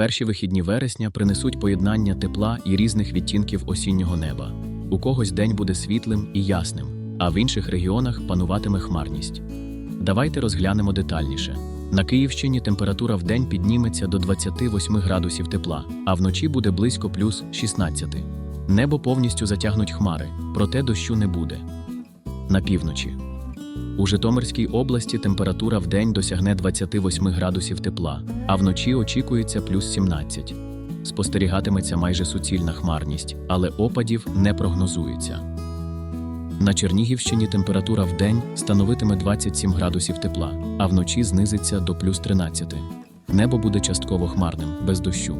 Перші вихідні вересня принесуть поєднання тепла і різних відтінків осіннього неба. У когось день буде світлим і ясним, а в інших регіонах пануватиме хмарність. Давайте розглянемо детальніше. На Київщині температура в день підніметься до 28 градусів тепла, а вночі буде близько плюс 16. Небо повністю затягнуть хмари, проте дощу не буде. На півночі. У Житомирській області температура в день досягне 28 градусів тепла, а вночі очікується плюс 17. Спостерігатиметься майже суцільна хмарність, але опадів не прогнозується. На Чернігівщині температура в день становитиме 27 градусів тепла, а вночі знизиться до плюс 13. Небо буде частково хмарним, без дощу.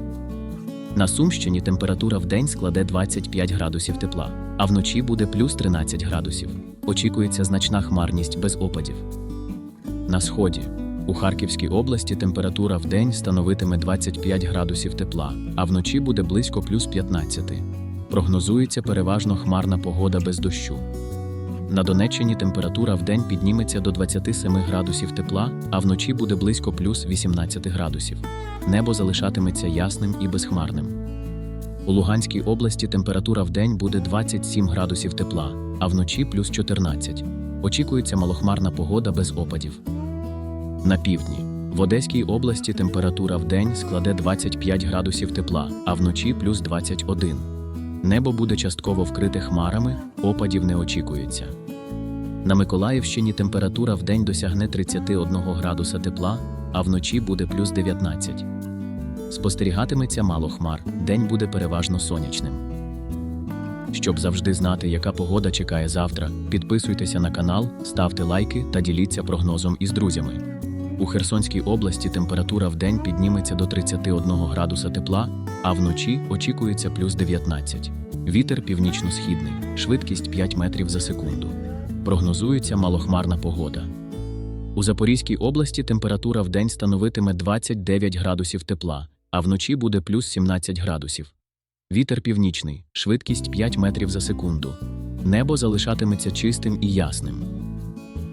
На Сумщині температура в день складе 25 градусів тепла, а вночі буде плюс 13 градусів. Очікується значна хмарність без опадів. На сході. У Харківській області температура в день становитиме 25 градусів тепла, а вночі буде близько плюс 15. Прогнозується переважно хмарна погода без дощу. На Донеччині температура в день підніметься до 27 градусів тепла, а вночі буде близько плюс 18 градусів. Небо залишатиметься ясним і безхмарним. У Луганській області температура в день буде 27 градусів тепла, а вночі плюс 14. Очікується малохмарна погода без опадів. На півдні. В Одеській області температура в день складе 25 градусів тепла, а вночі плюс 21. Небо буде частково вкрите хмарами, опадів не очікується. На Миколаївщині температура в день досягне 31 градуса тепла, а вночі буде плюс 19. Спостерігатиметься мало хмар, день буде переважно сонячним. Щоб завжди знати, яка погода чекає завтра, підписуйтеся на канал, ставте лайки та діліться прогнозом із друзями. У Херсонській області температура в день підніметься до 31 градуса тепла, а вночі очікується плюс 19. Вітер північно-східний, швидкість 5 метрів за секунду. Прогнозується малохмарна погода. У Запорізькій області температура в день становитиме 29 градусів тепла, а вночі буде плюс 17 градусів. Вітер північний, швидкість 5 метрів за секунду. Небо залишатиметься чистим і ясним.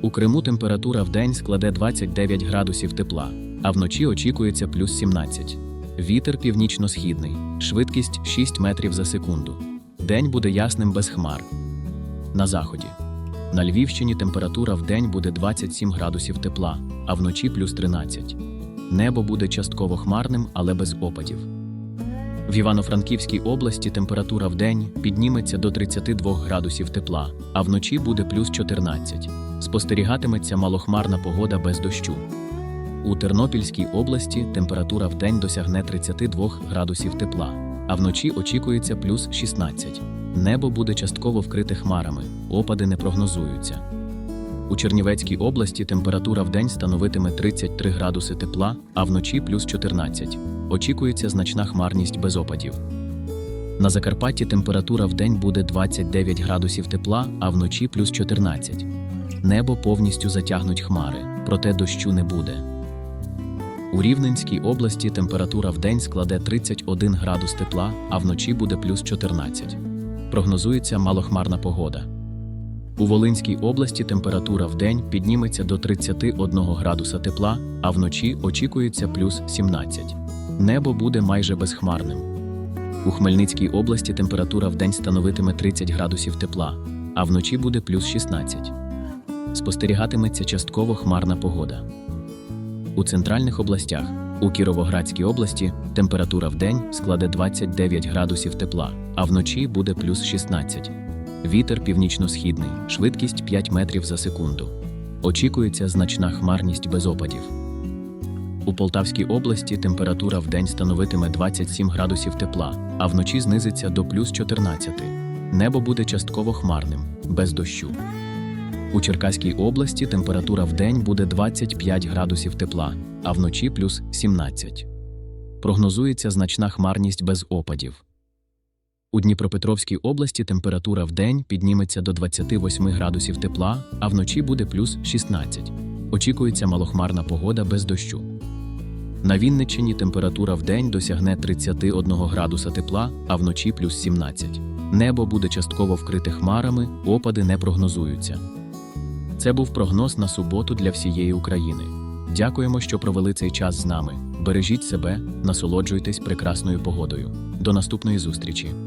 У Криму температура в день складе 29 градусів тепла, а вночі очікується плюс 17. Вітер північно-східний, швидкість 6 метрів за секунду. День буде ясним без хмар. На заході. На Львівщині температура в день буде 27 градусів тепла, а вночі плюс 13. Небо буде частково хмарним, але без опадів. В Івано-Франківській області температура в день підніметься до 32 градусів тепла, а вночі буде плюс 14. Спостерігатиметься малохмарна погода без дощу. У Тернопільській області температура в день досягне 32 градусів тепла, а вночі очікується плюс 16. Небо буде частково вкрите хмарами, опади не прогнозуються. У Чернівецькій області температура в день становитиме 33 градуси тепла, а вночі плюс 14. Очікується значна хмарність без опадів. На Закарпатті температура в день буде 29 градусів тепла, а вночі плюс 14. Небо повністю затягнуть хмари, проте дощу не буде. У Рівненській області температура в складе 31 градус тепла, а вночі буде плюс 14. Прогнозується малохмарна погода. У Волинській області температура в день підніметься до 31 градуса тепла, а вночі очікується плюс 17. Небо буде майже безхмарним. У Хмельницькій області температура в день становитиме 30 градусів тепла, а вночі буде плюс 16. Спостерігатиметься частково хмарна погода. У центральних областях у Кіровоградській області температура в день складе 29 градусів тепла, а вночі буде плюс 16. Вітер північно-східний, швидкість 5 метрів за секунду. Очікується значна хмарність без опадів. У Полтавській області температура в день становитиме 27 градусів тепла, а вночі знизиться до плюс 14. Небо буде частково хмарним, без дощу. У Черкаській області температура в день буде 25 градусів тепла, а вночі плюс 17. Прогнозується значна хмарність без опадів. У Дніпропетровській області температура в день підніметься до 28 градусів тепла, а вночі буде плюс 16. Очікується малохмарна погода без дощу. На Вінниччині температура в день досягне 31 градуса тепла, а вночі плюс 17. Небо буде частково вкрите хмарами, опади не прогнозуються. Це був прогноз на суботу для всієї України. Дякуємо, що провели цей час з нами. Бережіть себе, насолоджуйтесь прекрасною погодою. До наступної зустрічі!